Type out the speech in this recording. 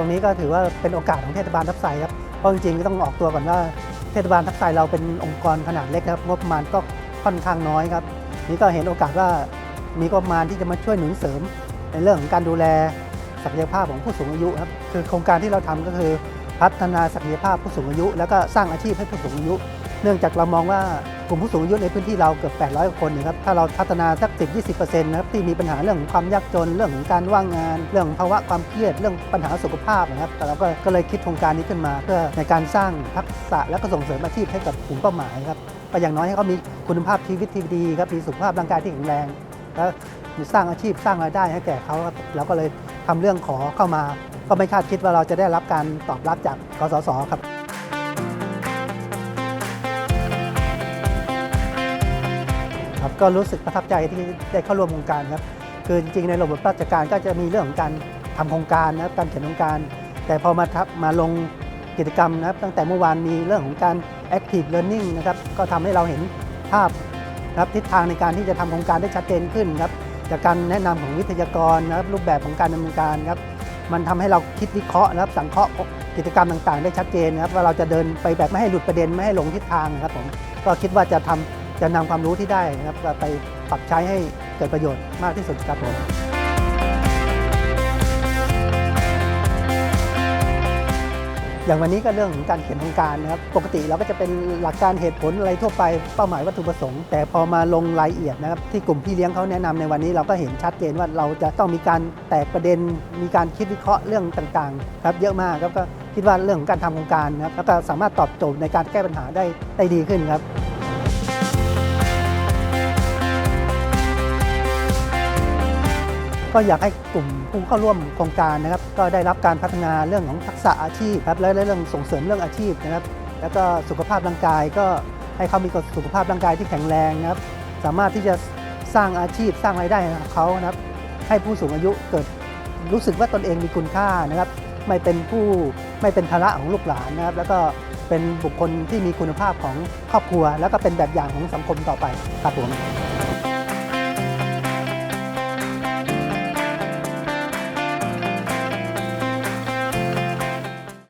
รงนี้ก็ถือว่าเป็นโอกาสของเทศบาลทับไซครับเพราะจริงๆก็ต้องออกตัวก่อนว่าเทศบาลทับไซเราเป็นองค์กรขนาดเล็กครับงบประมาณก็ค่อนข้างน้อยครับ นี่ก็เห็นโอกาสว่ามีงบประมาณที่จะมาช่วยหนุนเสริม ในเรื่องของการดูแลศักยภาพของผู้สูงอายุครับคือโครงการที่เราทำก็คือ พัฒนาศักยภาพผู้สูงอายุ แล้วก็สร้างอาชีพให้ผู้สูงอายุ เนื่องจากเรามองว่ากลุ่มผู้สูงอายุในพื้นที่เราเกือบ 800 คนนะครับ ถ้าเราพัฒนาสัก 10-20%นะครับที่มีปัญหาเรื่องของความยากจน เรื่องของการว่างงาน เรื่องภาวะความเครียด เรื่องปัญหาสุขภาพนะครับแต่เราก็ก็เลยคิดโครงการนี้ขึ้นมา เพื่อในการสร้างทักษะและก็ส่งเสริมอาชีพให้กับกลุ่มเป้าหมายครับก็อย่างน้อยให้เขามีคุณภาพชีวิตที่ดีครับ มีสุขภาพร่างกายที่แข็งแรง แล้วมีสร้างอาชีพสร้างรายได้ให้แก่เขาครับเราก็เลยทำเรื่องขอเข้ามา ก็ไม่คาดคิดว่าเราจะได้รับการตอบรับจากกสศครับ ก็รู้สึกประทับใจที่ได้เข้าร่วมโครงการครับคือจริงๆในระบบราชการก็จะมีเรื่องของการทำโครงการนะครับการเขียนโครงการ แต่พอมาทับมาลงกิจกรรมนะครับ ตั้งแต่เมื่อวานมีเรื่องของการ active learning นะครับก็ทำให้เราเห็นภาพนะครับทิศทางในการที่จะทำโครงการได้ชัดเจนขึ้นครับจากการแนะนำของวิทยากรนะครับรูปแบบของการดำเนินการครับมันทำให้เราคิดวิเคราะห์นะครับสังเคราะห์กิจกรรมต่างๆ ได้ชัดเจนนะครับว่าเราจะเดินไปแบบไม่ให้หลุดประเด็นไม่ให้หลงทิศทางนะครับผมก็คิดว่าจะทำ จะนำความรู้ที่ได้นะครับไปปรับใช้ให้เกิดประโยชน์มากที่สุดครับผมอย่างวันนี้ก็เรื่องของการเขียนโครงการนะครับ ปกติเราก็จะเป็นหลักการเหตุผลอะไรทั่วไปเป้าหมายวัตถุประสงค์ แต่พอมาลงรายละเอียดนะครับที่กลุ่มพี่เลี้ยงเขาแนะนำในวันนี้เราก็เห็นชัดเจนว่าเราจะต้องมีการแตกประเด็น มีการคิดวิเคราะห์เรื่องต่างๆ ครับเยอะมากครับก็คิดว่าเรื่องของการทำโครงการนะครับแล้วก็สามารถตอบโจทย์ในการแก้ปัญหาได้ได้ดีขึ้นครับ ก็อยากให้กลุ่มผู้เข้าร่วมโครงการนะครับ ก็ได้รับการพัฒนาเรื่องของทักษะอาชีพครับและเรื่องส่งเสริมเรื่องอาชีพนะครับ แล้วก็สุขภาพร่างกายก็ให้เขามีสุขภาพร่างกายที่แข็งแรงนะครับ สามารถที่จะสร้างอาชีพสร้างรายได้ให้เขานะครับ ให้ผู้สูงอายุเกิดรู้สึกว่าตนเองมีคุณค่านะครับ ไม่เป็นผู้ไม่เป็นภาระของลูกหลานนะครับ แล้วก็เป็นบุคคลที่มีคุณภาพของครอบครัว แล้วก็เป็นแบบอย่างของสังคมต่อไปครับผม